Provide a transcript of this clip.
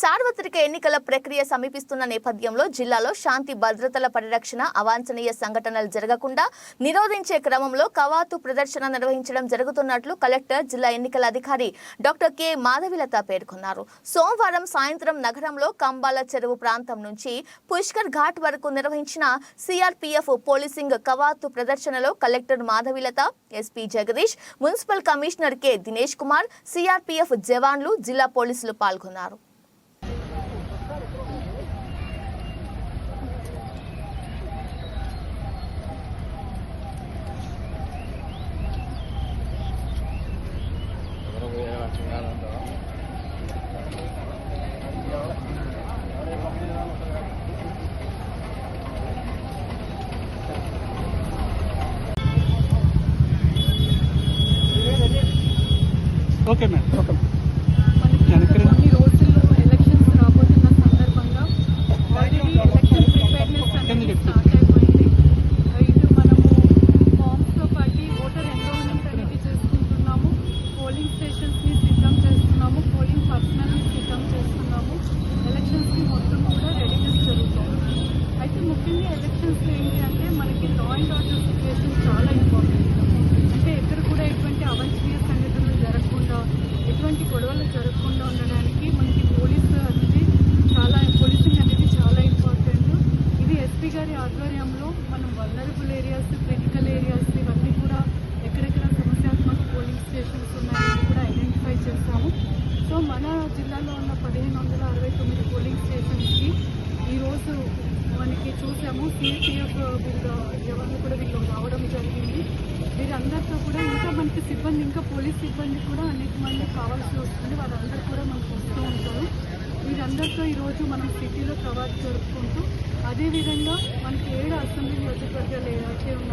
సార్వత్రిక ఎన్నికల ప్రక్రియ సమీపిస్తున్న నేపథ్యంలో జిల్లాలో శాంతి భద్రతల పరిరక్షణ అవాంఛనీయ సంఘటనలు జరగకుండా నిరోధించే క్రమంలో కవాతు ప్రదర్శన నిర్వహించడం జరుగుతున్నట్లు కలెక్టర్ జిల్లా ఎన్నికల అధికారి డాక్టర్ కె మాధవిలత పేర్కొన్నారు. సోమవారం సాయంత్రం నగరంలో కంబాల చెరువు ప్రాంతం నుంచి పుష్కర్ ఘాట్ వరకు నిర్వహించిన సిఆర్పీఎఫ్ పోలీసింగ్ కవాతు ప్రదర్శనలో collector Madhavilatha SP Jagadish municipal commissioner K Dinesh Kumar CRPF జవాన్లు జిల్లా పోలీసులు పాల్గొన్నారు. రెడీనెస్ జరుగుతుంది అయితే ముఖ్యంగా ఎలక్షన్స్లో ఏంటి అంటే మనకి లా అండ్ ఆర్డర్ సిచ్యువేషన్ చాలా ఇంపార్టెంట్ అంటే ఎక్కడ కూడా ఎటువంటి అవాంఛనీయ సంఘటనలు జరగకుండా ఎటువంటి గొడవలు జరగకుండా ఉండడానికి మనకి పోలీసు అనేది చాలా పోలీసింగ్ అనేది చాలా ఇంపార్టెంట్ ఇది ఎస్పీ గారి ఆధ్వర్యంలో మనం వల్నరబుల్ ఏరియాస్ క్రిటికల్ ఏరియాస్ ఇవన్నీ కూడా ఎక్కడెక్కడ సమస్యాత్మక పోలింగ్ స్టేషన్స్ ఉన్నాయని కూడా ప్రొవైడ్ చేస్తాము. సో మన జిల్లాలో ఉన్న పదిహేను వందల అరవై తొమ్మిది పోలింగ్ స్టేషన్స్కి ఈరోజు మనకి చూసాము. సిపిఎఫ్ వీళ్ళు ఎవరిని కూడా వీళ్ళు రావడం జరిగింది. వీరందరితో కూడా ఇంకా మనకి సిబ్బంది ఇంకా పోలీస్ సిబ్బంది కూడా అనేక మంది కావాల్సి వస్తుంది. వాళ్ళందరూ కూడా మనకు వస్తూ ఉంటారు వీరందరితో ఈరోజు మనం సిటీలో కవర్ జరుపుకుంటూ అదేవిధంగా మనకి ఏడు అసెంబ్లీ నియోజకవర్గాలు ఏవైతే ఉన్నాయో